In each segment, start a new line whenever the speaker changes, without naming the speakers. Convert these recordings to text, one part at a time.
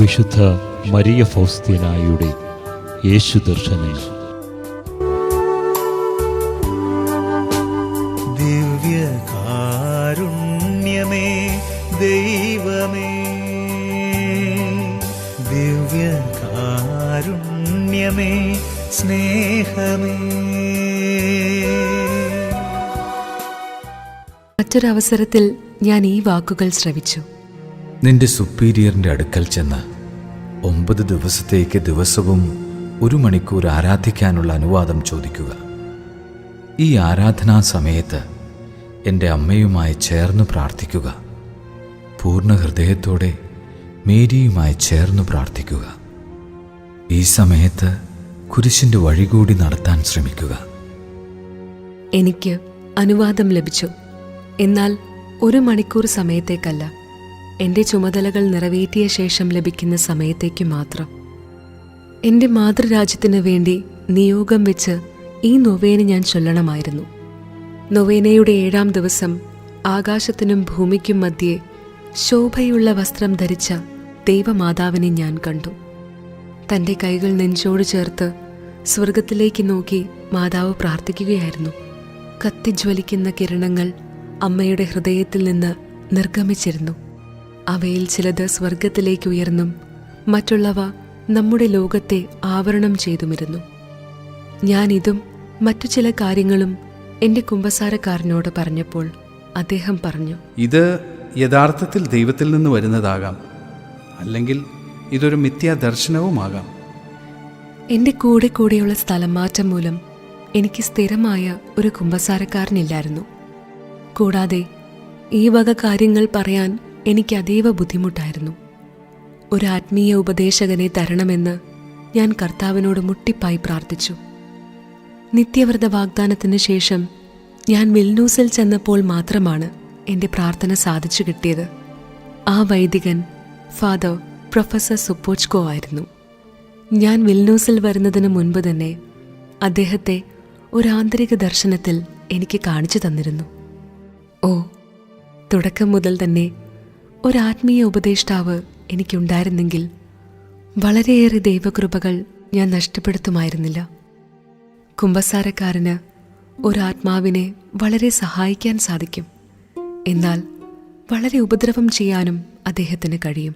വിശുദ്ധ മരിയ ഫൗസ്തീനായുടെ യേശു ദർശനം.
ദിവ്യകാരുണ്യമേ ദൈവമേ. ദിവ്യകാരുണ്യമേ സ്നേഹമേ.
മറ്റൊരവസരത്തിൽ ഞാൻ ഈ വാക്കുകൾ ശ്രവിച്ചു.
നിന്റെ സുപ്പീരിയറിന്റെ അടുക്കൽ ചെന്ന് ഒമ്പത് ദിവസത്തേക്ക് ദിവസവും ഒരു മണിക്കൂർ ആരാധിക്കാനുള്ള അനുവാദം ചോദിക്കുക. ഈ ആരാധനാ സമയത്ത് എന്റെ അമ്മയുമായി ചേർന്ന് പ്രാർത്ഥിക്കുക. പൂർണ ഹൃദയത്തോടെ മേരിയുമായി ചേർന്ന് പ്രാർത്ഥിക്കുക. ഈ സമയത്ത് കുരിശിന്റെ വഴി കൂടി നടത്താൻ ശ്രമിക്കുക.
എനിക്ക് അനുവാദം ലഭിച്ചു. എന്നാൽ ഒരു മണിക്കൂർ സമയത്തേക്കല്ല. എന്റെ ചുമതലകൾ നിറവേറ്റിയ ശേഷം ലഭിക്കുന്ന സമയത്തേക്ക് മാത്രം. എന്റെ മാതൃരാജ്യത്തിന് വേണ്ടി നിയോഗം വെച്ച് ഈ നൊവേന ഞാൻ ചൊല്ലണമായിരുന്നു. നൊവേനയുടെ ഏഴാം ദിവസം ആകാശത്തിനും ഭൂമിക്കും മധ്യേ ശോഭയുള്ള വസ്ത്രം ധരിച്ച ദൈവമാതാവിനെ ഞാൻ കണ്ടു. തന്റെ കൈകൾ നെഞ്ചോട് ചേർത്ത് സ്വർഗത്തിലേക്ക് നോക്കി മാതാവ് പ്രാർത്ഥിക്കുകയായിരുന്നു. കത്തിജ്വലിക്കുന്ന കിരണങ്ങൾ അമ്മയുടെ ഹൃദയത്തിൽ നിന്ന് നിർഗമിച്ചിരുന്നു. അവയിൽ ചിലത് സ്വർഗത്തിലേക്ക് ഉയർന്നും മറ്റുള്ളവ നമ്മുടെ ലോകത്തെ ആവരണം ചെയ്തുമിരുന്നു. ഞാനിതും മറ്റു ചില കാര്യങ്ങളും എന്റെ കുമ്പസാരക്കാരനോട് പറഞ്ഞപ്പോൾ അദ്ദേഹം പറഞ്ഞു
ഇത് യഥാർത്ഥത്തിൽ ദൈവത്തിൽ നിന്ന് വരുന്നതാകാം അല്ലെങ്കിൽ ഇതൊരു മിഥ്യാദർശനവുമാകാം.
എന്റെ കൂടെ കൂടെയുള്ള സ്ഥലം മാറ്റം മൂലം എനിക്ക് സ്ഥിരമായ ഒരു കുമ്പസാരക്കാരനില്ലായിരുന്നു. കൂടാതെ ഈ വക കാര്യങ്ങൾ പറയാൻ എനിക്ക് അതീവ ബുദ്ധിമുട്ടായിരുന്നു. ഒരു ആത്മീയ ഉപദേശകനെ തരണമെന്ന് ഞാൻ കർത്താവിനോട് മുട്ടിപ്പായി പ്രാർത്ഥിച്ചു. നിത്യവ്രത വാഗ്ദാനത്തിന് ശേഷം ഞാൻ വിൽനൂസിൽ ചെന്നപ്പോൾ മാത്രമാണ് എന്റെ പ്രാർത്ഥന സാധിച്ചു കിട്ടിയത്. ആ വൈദികൻ ഫാദർ പ്രൊഫസർ സുപ്പോച്ച്കോ ആയിരുന്നു. ഞാൻ വിൽനൂസിൽ വരുന്നതിന് മുൻപ് തന്നെ അദ്ദേഹത്തെ ഒരു ആന്തരിക ദർശനത്തിൽ എനിക്ക് കാണിച്ചു തന്നിരുന്നു. ഓ തുടക്കം മുതൽ തന്നെ ഒരു ആത്മീയ ഉപദേഷ്ടാവ് എനിക്കുണ്ടായിരുന്നെങ്കിൽ വളരെയേറെ ദൈവകൃപകൾ ഞാൻ നഷ്ടപ്പെടുത്തുമായിരുന്നില്ല. കുംഭസാരക്കാരന് ഒരാത്മാവിനെ വളരെ സഹായിക്കാൻ സാധിക്കും. എന്നാൽ വളരെ ഉപദ്രവം ചെയ്യാനും അദ്ദേഹത്തിന് കഴിയും.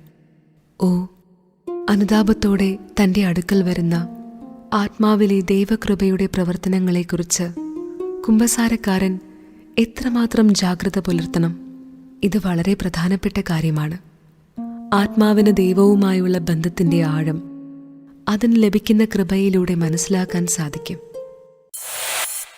ഓ അനുതാപത്തോടെ തന്റെ അടുക്കൽ വരുന്ന ആത്മാവിലെ ദൈവകൃപയുടെ പ്രവർത്തനങ്ങളെക്കുറിച്ച് കുംഭസാരക്കാരൻ എത്രമാത്രം ജാഗ്രത പുലർത്തണം? ഇത് വളരെ പ്രധാനപ്പെട്ട കാര്യമാണ്. ആത്മാവിന് ദൈവവുമായുള്ള ബന്ധത്തിന്റെ ആഴം അതിന് ലഭിക്കുന്ന കൃപയിലൂടെ മനസ്സിലാക്കാൻ സാധിക്കും.